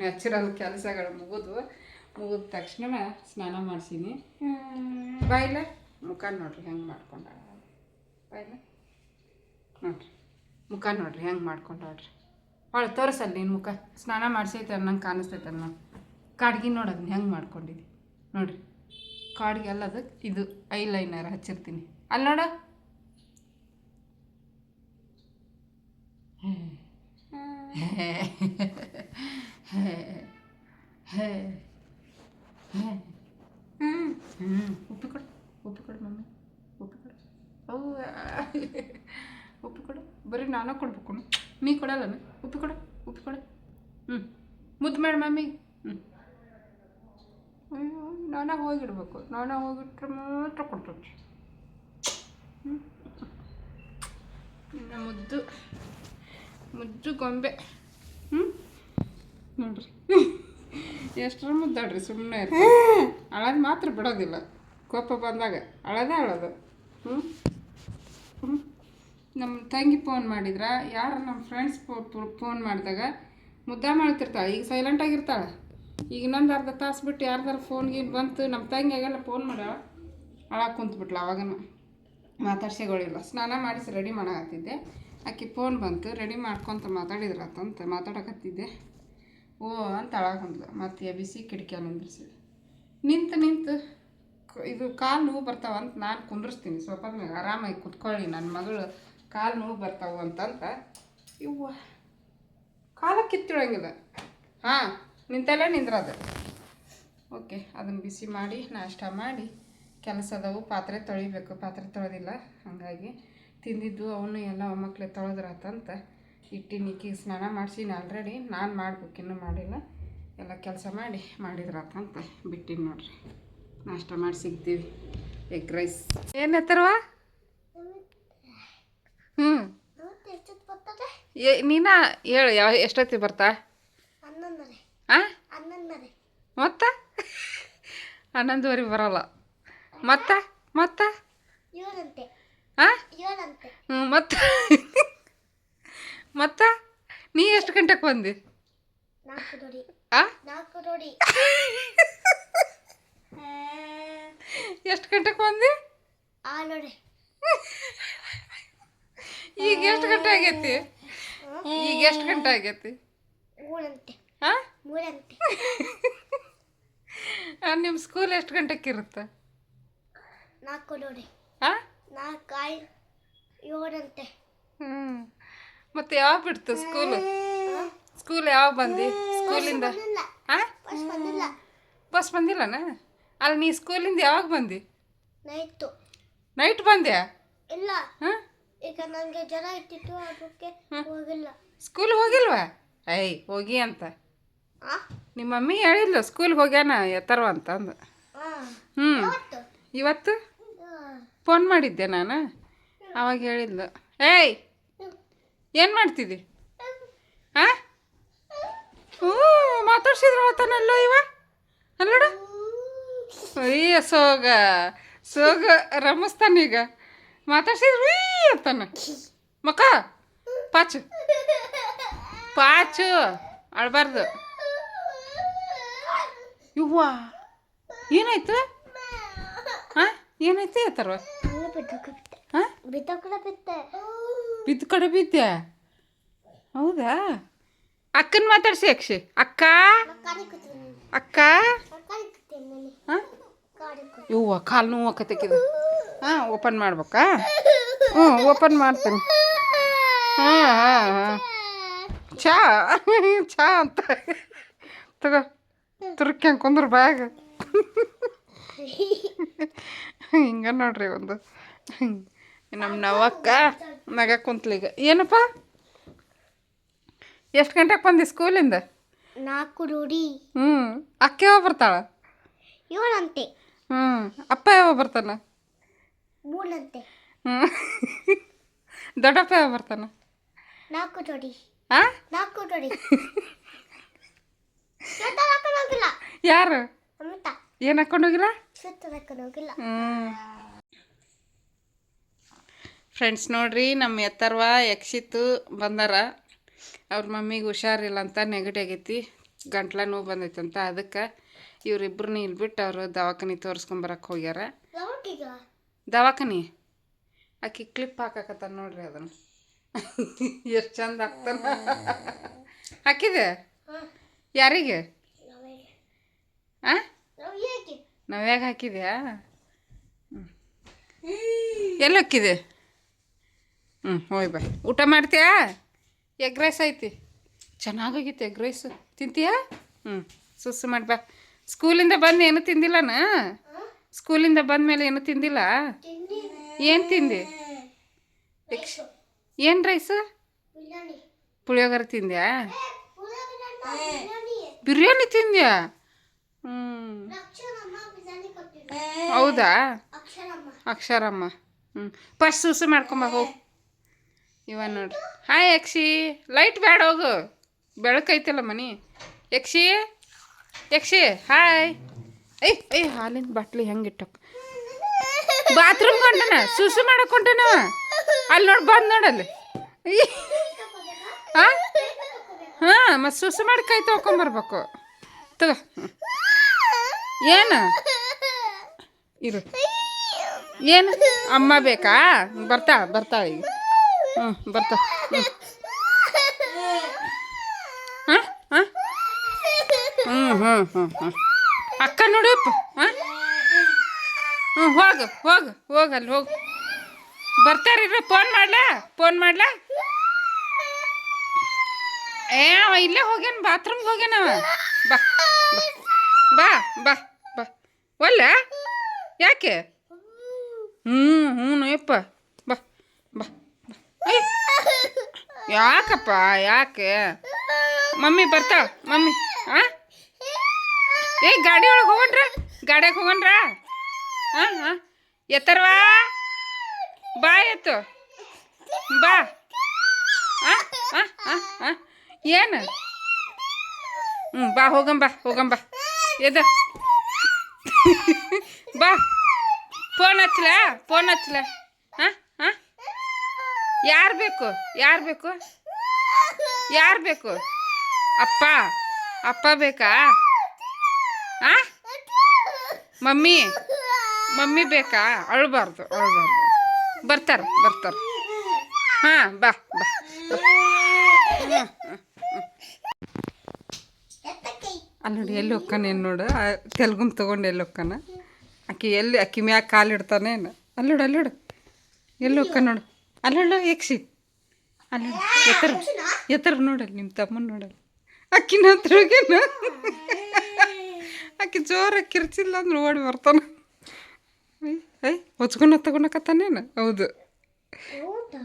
ನ್ಯಾಚುರಲ್ ಕೆಲಸಗಳು ಮುಗಿದ್ವು ಮುಗಿದ ತಕ್ಷಣ ಸ್ನಾನ ಮಾಡಿಸೀನಿ. ಬಾಯಿಲೆ ಮುಖ ನೋಡ್ರಿ ಹೆಂಗೆ ಮಾಡ್ಕೊಂಡ ಬಾಯಿಲೆ ನೋಡ್ರಿ, ಮುಖ ನೋಡ್ರಿ ಹೆಂಗೆ ಮಾಡ್ಕೊಂಡು ನೋಡ್ರಿ ಭಾಳ ತೋರಿಸಲ್ಲ ನೀನು ಮುಖ. ಸ್ನಾನ ಮಾಡಿಸೈತೆ ನಂಗೆ ಕಾಣಿಸ್ತೈತೆ ನಾನು ಕಾಡ್ಗಿ ನೋಡೋದನ್ನ ಹೆಂಗೆ ಮಾಡ್ಕೊಂಡಿದ್ದಿ ನೋಡ್ರಿ, ಕಾಡ್ಗೆ ಅಲ್ಲದಕ್ಕೆ ಇದು ಐ ಲೈನರ್ ಹಚ್ಚಿರ್ತೀನಿ. ಅಲ್ಲಿ ನೋಡ. ಹ್ಞೂ ಉಪ್ಪು ಕೊಡು ಉಪ್ಪು ಕೊಡು ಮಮ್ಮಿ ಉಪ್ಪು ಕೊಡು ಓ ಉಪ್ಪು ಕೊಡು ಬರೀ ನಾನೇ ಕೊಡ್ಬೇಕು ನೀ ಕೊಡಲ್ಲ ಒಪ್ಪಿಕೊಡು ಉಪ್ಪು ಕೊಡು ಹ್ಞೂ ಮುದ್ದು ಮಾಡಿ ಮಮ್ಮಿ ಹ್ಞೂ ಅಯ್ಯೋ ನಾನೇ ಹೋಗಿಡ್ಬೇಕು ನಾನೇ ಹೋಗಿಟ್ರೆ ಮಾತ್ರ ಕೊಡ್ತೀನಿ ಹ್ಞೂ ಮುದ್ದು ಮುದ್ದು ಗೊಂಬೆ. ಹ್ಞೂ ನೋಡ್ರಿ. ಎಷ್ಟರ ಮುದ್ದಾಡ್ರಿ ಸುಮ್ಮನೆ ಅಳೋದು ಮಾತ್ರ ಬಿಡೋದಿಲ್ಲ. ಕೋಪ ಬಂದಾಗ ಅಳೋದೇ ಅಳೋದು. ಹ್ಞೂ ಹ್ಞೂ ನಮ್ಮ ತಂಗಿ ಫೋನ್ ಮಾಡಿದ್ರ? ಯಾರು ನಮ್ಮ ಫ್ರೆಂಡ್ಸ್ ಫೋನ್ ಮಾಡಿದಾಗ ಮುದ್ದ ಮಾಡ್ತಿರ್ತಾಳೆ. ಈಗ ಸೈಲೆಂಟ್ ಆಗಿರ್ತಾಳೆ. ಈಗ ಇನ್ನೊಂದು ಅರ್ಧ ತಾಸು ಬಿಟ್ಟು ಯಾರ್ದಾರು ಫೋನ್ ಗೀನ್ ಬಂತು ನಮ್ಮ ತಂಗಿಯಾಗೆಲ್ಲ ಫೋನ್ ಮಾಡ್ಯಾಳ. ಅಳಕ್ಕೆ ಕುಂತ್ಬಿಟ್ಲ ಅವಾಗನ. ಮಾತಾಡ್ಸಿಗಳಿಲ್ಲ ಸ್ನಾನ ಮಾಡಿಸಿ ರೆಡಿ ಮಾಡಕತ್ತಿದ್ದೆ. ಆಕಿ ಫೋನ್ ಬಂತು ರೆಡಿ ಮಾಡ್ಕೊತ ಮಾತಾಡಿದ್ರತ್ತಂತ ಮಾತಾಡಕತ್ತಿದ್ದೆ. ಓ, ಅಂತ ಅಳಕಂದ್ಲು ಮತ್ತೆ ಬಿಸಿ ಕಿಟಕಿ ನಿಂದ್ರಿಸಿದೆ ನಿಂತು ನಿಂತು ಇದು ಕಾಲು ನೋವು ಬರ್ತಾವ ಅಂತ ನಾನು ಕುಂದ್ರಿಸ್ತೀನಿ. ಸ್ವಲ್ಪ ಮೇಲೆ ಆರಾಮಾಗಿ ಕುತ್ಕೊಳ್ಳಿ. ನನ್ನ ಮಗಳು ಕಾಲು ನೋವು ಬರ್ತಾವು ಅಂತಂತ ಇವ್ವ ಕಾಲ ಕಿತ್ತಿಳಂಗಿಲ್ಲ ಹಾಂ, ನಿಂತಲ್ಲೇ ನಿಂದ್ರದ. ಓಕೆ ಅದನ್ನು ಬಿಸಿ ಮಾಡಿ, ನಾಷ್ಟ ಮಾಡಿ, ಕೆಲಸದವು ಪಾತ್ರೆ ತೊಳಿಬೇಕು. ಪಾತ್ರೆ ತೊಳೆದಿಲ್ಲ, ಹಾಗಾಗಿ. ತಿಂದಿದ್ದು ಅವನು ಎಲ್ಲ ಮಕ್ಕಳೇ ತೊಳೆದ್ರಾತಂತ ಇಟ್ಟಿನ ಈಕಿ ಸ್ನಾನ ಮಾಡಿಸಿನ ಆಲ್ರೆಡಿ ನಾನು ಮಾಡ್ಬೇಕು ಇನ್ನೂ ಮಾಡಿಲ್ಲ. ಎಲ್ಲ ಕೆಲಸ ಮಾಡಿ ಮಾಡಿದ್ರಾತಂತ ಬಿಟ್ಟಿನಿ ನೋಡ್ರಿ. ನಾಷ್ಟ ಮಾಡಿ ಸಿಗ್ತೀವಿ. ಎಗ್ ರೈಸ್ ಏನು ಎತ್ತರವ ಹ್ಞೂ ಏ ನೀನ ಹೇಳು ಯಾವ ಎಷ್ಟೊತ್ತಿಗೆ ಬರ್ತಾ? ಮತ್ತ? ಹನ್ನೊಂದುವರೆಗೆ ಬರೋಲ್ಲ. ಮತ್ತ? ಮತ್ತ? ಏಳಂತೆ. ಹ್ಞೂ ಮತ್ತ? ಮತ್ತ? ನೀ ಎಷ್ಟು ಗಂಟೆಗೆ ಬಂದಿ? ಎಷ್ಟು ಗಂಟೆಗೆ ಬಂದಿ? ಈಗ ಎಷ್ಟು ಗಂಟೆ ಆಗೈತಿ? ಈಗ ಎಷ್ಟು ಗಂಟೆ ಆಗೈತಿ? ನಿಮ್ಮ ಸ್ಕೂಲ್ ಎಷ್ಟು ಗಂಟೆಗೆ ಇರುತ್ತೆ? ನಾಲ್ಕು ನೋಡಿ ಆ ನಾಲ್ಕು ಏಳಂತೆ. ಹ್ಞೂ ಮತ್ತೆ ಯಾವಾಗ ಬಿಡ್ತು ಸ್ಕೂಲ್ ಸ್ಕೂಲ್ ಯಾವಾಗ ಬಂದಿ? ಸ್ಕೂಲಿಂದ ಇಂದ ಆ? ಬಸ್ ಬಂದಿಲ್ಲ. ಬಸ್ ಬಂದಿಲ್ಲನ? ಅಲ್ಲಿ ನೀ ಸ್ಕೂಲಿಂದ ಯಾವಾಗ ಬಂದಿ? ನೈಟ್. ನೈಟ್ ಬಂದ್ಯಾ? ಇಲ್ಲ. ಹಾಂ? ಈಗ ನನಗೆ ಜ್ವರ ಇಟ್ಟಿತ್ತು ಅದಕ್ಕೆ ಹೋಗಿಲ್ಲ. ಸ್ಕೂಲ್ ಹೋಗಿಲ್ವಾ? ಐ ಹೋಗಿ ಅಂತ. ನಿಮ್ಮ ಮಮ್ಮಿ ಹೇಳಿಲ್ಲ ಸ್ಕೂಲ್ ಹೋಗ್ಯಾನ ಎತ್ತರವ ಅಂತ ಅಂದು. ಆ ಹ್ಞೂ ಇವತ್ತು? ಫೋನ್ ಮಾಡಿದ್ದೆ ನಾನು. ಅವಾಗ ಹೇಳಿದ್ಲು. ಏಯ್! ಏನು ಮಾಡ್ತಿದ್ದಿ? ಹಾ ಹ್ಞೂ ಮಾತಾಡ್ಸಿದ್ರು ಅವತ್ತನಲ್ಲ ಇವ? ಅಲ್ಲೋಡ. ಅಯ್ಯ, ಸೋಗ. ಸೋಗ ರಮಿಸ್ತಾನೀಗ ಮಾತಾಡ್ಸಿದ್ರು? ಈ ಅಂತಾನ ಮಕ್ಕ, ಪಾಚು. ಪಾಚು. ಅಳಬಾರ್ದು. ಇವ್ವಾ ಏನಾಯ್ತು? ಹಾಂ ಏನಾಯ್ತು ಹೇಳ್ತಾರ ಬಿದ್ದು ಕಡೆ ಬಿದ್ದೆ ಹೌದಾ? ಅಕ್ಕನ ಮಾತಾಡ್ಸಿ ಅಕ್ಷಿ ಅಕ್ಕ? ಅಕ್ಕ? ಇವ್ವ ಕಾಲು ನೋವು ಅಕ್ಕ ಹಾಂ ಓಪನ್ ಮಾಡ್ಬೇಕಾ? ಹ್ಞೂ ಓಪನ್ ಮಾಡ್ತೀನಿ. ಹಾಂ ಹಾಂ ಹಾಂ. ಚಾ ಚಾ ಅಂತ. ತಗೋ ತುರ್ಕ್ಯಂಗೆ ಕುಂದ್ರ ಬ್ಯಾಗ್. ಹಿಂಗೆ ನೋಡ್ರಿ ಒಂದು. ನಮ್ಮ ನವಕ್ಕ ನಗ ಕುಂತ್ಲೀಗ. ಏನಪ್ಪ? ಎಷ್ಟು ಗಂಟೆಗೆ ಬಂದಿ ಸ್ಕೂಲಿಂದ? ನಾಲ್ಕು ರೂಢಿ. ಹ್ಞೂ ಅಕ್ಕ ಯಾವ ಬರ್ತಾಳ? ಏಳಂತೆ. ಹ್ಞೂ ಅಪ್ಪ ಯಾವ ಬರ್ತಾನ? ಮೂರಂತೆ ಹ್ಞೂ ದೊಡ್ಡಪ್ಪ ಯಾವ ಬರ್ತಾನ? ನಾಲ್ಕು ರೂಢಿ ಹಾಂ ನಾಲ್ಕು ರೂಢಿ ಯಾರು? ಏನು ಹಾಕೊಂಡು ಹೋಗಿಲ್ಲ? ಸುತ್ತ ಹಾಕೊಂಡು ಹೋಗಿಲ್ಲ. ಹ್ಞೂ ಫ್ರೆಂಡ್ಸ್ ನೋಡ್ರಿ ನಮ್ಮ ಎತ್ತರ್ವ ಯಕ್ಷಿತ್ತು ಬಂದಾರ. ಅವ್ರ ಮಮ್ಮಿಗೆ ಹುಷಾರಿಲ್ಲ ಅಂತ ನೆಗಡಿ ಆಗೈತಿ. ಗಂಟ್ಲ ನೋವು ಬಂದೈತಂತ ಅದಕ್ಕೆ ಇವ್ರಿಬ್ರು ಇಲ್ಲಿ ಬಿಟ್ಟು ಅವರು ದವಾಖಾನೆ ತೋರಿಸ್ಕೊಂಬರಕ್ಕೆ ಹೋಗ್ಯಾರ. ದವಾಖಾನೆ. ಆಕಿ ಕ್ಲಿಪ್ ಹಾಕಕತ್ತಾನ ನೋಡ್ರಿ ಅದನ್ನು. ಎಷ್ಟು ಚಂದ ಆಗ್ತಾನ ಹಾಕಿದೆ ಯಾರಿಗೆ? ಹಾಂ ನವ್ಯಾಗ. ಹಾಕಿದ್ಯಾ? ಎಲ್ಲಿ ಹಾಕಿದೆ ಹೋಯ್ ಬಾಯ್. ಊಟ ಮಾಡ್ತೀಯಾ? ಎಗ್ ರೈಸ್ ಐತಿ. ಚೆನ್ನಾಗೋಗಿತ್ತು ಎಗ್ ರೈಸ್ ತಿಂತೀಯಾ? ಹ್ಞೂ ಸುಸ್ಸು ಮಾಡಿ ಬಾ. ಸ್ಕೂಲಿಂದ ಬಂದು ಏನು ತಿಂದಿಲ್ಲನ? ಸ್ಕೂಲಿಂದ ಬಂದ ಮೇಲೆ ಏನು ತಿಂದಿಲ್ಲ? ಏನು ತಿಂದಿ? ಏನು ರೈಸು ಪುಳಿಯೋಗರೆ ತಿಂದ್ಯಾ? ಬಿರಿಯಾನಿ ತಿಂದ್ಯಾ? ಹ್ಞೂ ಹೌದಾ? ಅಕ್ಷರಮ್ಮ. ಹ್ಞೂ ಫಸ್ಟ್ ಸುಸ್ಸು ಮಾಡ್ಕೊಂಬ, ಹೋಗು. ಇವ ನೋಡ್ರಿ. ಹಾಯ್ ಯಕ್ಷಿ ಲೈಟ್ ಬೇಡ ಹೋಗು. ಬೆಳಕೈತಲ್ಲ ಮನಿ. ಯಕ್ಷಿ ಯಕ್ಷಿ, ಹಾಯ್. ಐ ಐ ಹಾಲಿನ ಬಾಟ್ಲಿ ಹೆಂಗೆ ಇಟ್ಟಕ್? ಬಾತ್ರೂಮ್ ಕೊಂಡನ ಸುಸು ಮಾಡಕ್ ಹೊಂಟನ. ಅಲ್ಲಿ ನೋಡಿ, ಬಂದು ನೋಡಲ್ಲಿ ಹಾಂ ಹಾಂ, ಮತ್ತು ಸುಸು ಮಾಡಿ ಕೈ ತೊಗೊಂಬರ್ಬೇಕು ತಗೋ. ಏನು? ಇರು. ಏನು? ಅಮ್ಮ ಬೇಕಾ? ಬರ್ತಾ ಬರ್ತಾ ಈಗ. ಹ್ಞೂ, ಬರ್ತ. ಹಾಂ ಹಾಂ. ಹ್ಞೂ ಹ್ಞೂ ಹ್ಞೂ ಹ್ಞೂ. ಅಕ್ಕ ನೋಡಿಯಪ್ಪ ಹಾಂ. ಹ್ಞೂ, ಹೋಗು ಹೋಗು ಹೋಗಲ್ಲ ಹೋಗು. ಬರ್ತಾರಿರು ಫೋನ್ ಮಾಡ್ಲಾ? ಫೋನ್ ಮಾಡ್ಲಾ? ಏ, ಅವ ಇಲ್ಲೇ ಹೋಗ್ಯಾನ ಬಾತ್ರೂಮ್ಗೆ ಹೋಗ್ಯಾನವ ಬಾ ಬಾ ಬಾ ಬಾ. ಒಲ್ಲ? ಯಾಕೆ? ಹ್ಞೂ ಹ್ಞೂ ಯಪ್ಪ ಬಾ ಬಾ. ಯಾಕಪ್ಪ, ಯಾಕೆ? ಮಮ್ಮಿ ಬರ್ತಾ, ಮಮ್ಮಿ, ಆ? ಏ, ಗಾಡಿ ಒಳಗೆ ಹೋಗಣ್ರ? ಗಾಡಿಯಾಗ ಹೋಗಣ್ರ? ಹಾಂ ಹಾಂ ಎತ್ತರ್ವಾ? ಬಾ ಎತ್ತು. ಬಾ. ಹಾಂ ಹಾಂ ಹಾಂ ಏನು? ಹ್ಞೂ ಬಾ ಹೋಗಂಬ ಹೋಗಂಬ ಎದ ಬಾ. ಫೋನ್ ಹಚ್ಲ ಫೋನ್ ಹಚ್ಲ. ಹಾಂ ಹಾಂ ಯಾರು ಬೇಕು? ಯಾರು ಬೇಕು? ಯಾರು ಬೇಕು? ಅಪ್ಪ. ಅಪ್ಪ ಬೇಕಾ? ಆ? ಮಮ್ಮಿ. ಮಮ್ಮಿ ಬೇಕಾ? ಅಳಬಾರ್ದು, ಅಳ್ಬಾರ್ದು. ಬರ್ತಾರ ಬರ್ತಾರ. ಹಾಂ, ಬಾ ಬಾ. ಅಲ್ಲಿ ನೋಡಿ, ಎಲ್ಲಿ ಹೊಕ್ಕಾನ ಏನು ನೋಡು? ತೆಲುಗುಮ್ ತೊಗೊಂಡು ಎಲ್ಲಿ ಹೊಕ್ಕಾನ ಆಕಿ ಎಲ್ಲಿ ಅಕ್ಕಿ ಮ್ಯಾಗ ಕಾಲು ಇಡ್ತಾನೆ ಏನು ಅಲ್ಲೋಡು ಅಲ್ಲೋಡು ಎಲ್ಲಿ ಹೊಕ್ಕ ನೋಡು? ಅಲ್ಲೋಡು ಎಕ್ಸಿ ಅಲ್ಲ ಎತ್ತರ. ಎತ್ತರ ನೋಡಲ್ಲಿ ನಿಮ್ಮ ತಮ್ಮನ ನೋಡಲ್ಲಿ. ಅಕ್ಕಿನ ಹತ್ರ ಹೋಗ್ಯಾನ? ಜೋರ ಜೋರಾಗಿ ಕಿರ್ಚಿಲ್ಲ ಅಂದ್ರೆ ಓಡಿ ಬರ್ತಾನ. ಐ ಹೊಚ್ಕೊಂಡು ತಗೊಳಕತ್ತಾನೇನು ಹೌದು.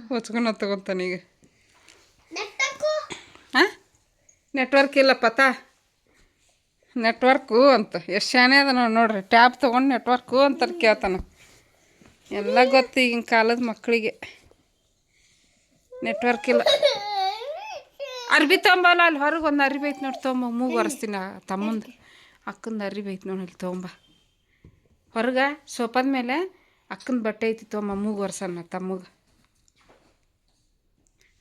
ಹೊಚ್ಕೊಂಡ ತಗೊತಾನ ಈಗ. ಹಾಂ ನೆಟ್ವರ್ಕ್ ಇಲ್ಲ ಪತಾ. ನೆಟ್ವರ್ಕು ಅಂತ. ಎಷ್ಟು ಶಾನೆ ಅದ ನೋಡಿ ನೋಡ್ರಿ. ಟ್ಯಾಬ್ ತೊಗೊಂಡು ನೆಟ್ವರ್ಕು ಅಂತ ಕೇಳ್ತಾನ. ಎಲ್ಲ ಗೊತ್ತು ಈಗಿನ ಕಾಲದ ಮಕ್ಕಳಿಗೆ ನೆಟ್ವರ್ಕ್ ಇಲ್ಲ. ಅರ್ಬಿ ತೊಂಬಲ್ಲ, ಅಲ್ಲಿ ಹೊರಗೆ ಒಂದು ಅರಿವಿ ಐತೆ ನೋಡಿ ತೊಂಬ, ಮೂಗು ಒರೆಸ್ತೀನಿ ತಮ್ಮಂದು. ಅಕ್ಕಂದು ಅರಿಬಿ ಐತೆ ನೋಡಿ ಅಲ್ಲಿ ತೊಂಬ. ಹೊರಗೆ ಸೋಪಾದ ಮೇಲೆ ಅಕ್ಕನ ಬಟ್ಟೆ ಐತಿ ತೊಂಬ, ಮೂಗು ಒರೆಸಣ್ಣ ತಮ್ಮಗೆ.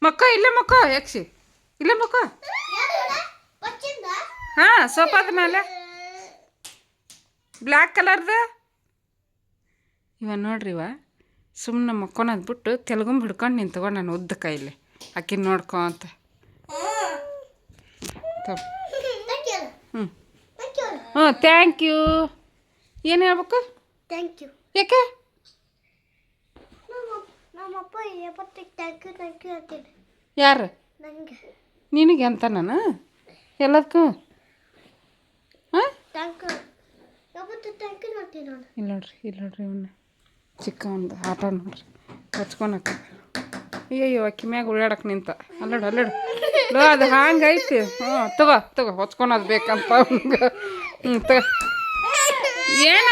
ಮಕ್ಕ, ಇಲ್ಲ ಮಕ್ಕ, ಯಕ್ಷಿ. ಇಲ್ಲ ಮಕ್ಕ. ಹಾಂ, ಸೋಪಾದ ಮೇಲೆ. ಬ್ಲ್ಯಾಕ್ ಕಲರ್ದು ಇವ ನೋಡ್ರಿ ಇವ. ಸುಮ್ಮನೆ ಮಕ್ಕೊಂಡು ಬಿಟ್ಟು ತೆಲುಗು ಹಿಡ್ಕೊಂಡು ನಿಂತ್ಕೊಂಡು ನಾನು ಉದ್ದ ಕೈಲಿ. ಅಕ್ಕಿ ನೋಡ್ಕೊ ಅಂತ. ಹ್ಞೂ ಹ್ಞೂ ಥ್ಯಾಂಕ್ ಯು ಏನು ಹೇಳ್ಬೇಕು? ಥ್ಯಾಂಕ್ ಯು ಯಾಕೆ? ನಮ್ಮಪ್ಪ ಯಾವತ್ತಿಗೆ ಥ್ಯಾಂಕ್ ಯು ಥ್ಯಾಂಕ್ ಯು ಅಂತೀನಿ ಯಾರು? ನನಗೆ ನಿನಗೆ ಅಂತ ನಾನು? ಎಲ್ಲದಕ್ಕೂ? ಹಾಂ? ಥ್ಯಾಂಕ್ ಯು ಯಾವತ್ತು ಥ್ಯಾಂಕ್ ಯು ಅಂತೀನಿ ನಾನು. ಇಲ್ಲಿ ನೋಡ್ರಿ ಇಲ್ಲ ನೋಡ್ರಿ ಇವನ್ನ ಚಿಕ್ಕ ಒಂದು ಆಟ ನೋಡ್ರಿ. ಹಚ್ಕೊಳಕ ಅಯ್ಯೋ ಅಕ್ಕಿ ಮ್ಯಾಗ ಉಳ್ಳಾಡಕ್ಕೆ ನಿಂತ. ಅಲ್ಲೋಡು ಅಲ್ಲೋಡು. ಲೋ, ಅದು ಹಂಗೆ ಐತಿ? ಹ್ಞೂ, ತಗೋ ತಗೋ ಹೊಚ್ಕೊಳೋದು ಬೇಕಂತ. ಹ್ಞೂ, ತಗೋ. ಏನ?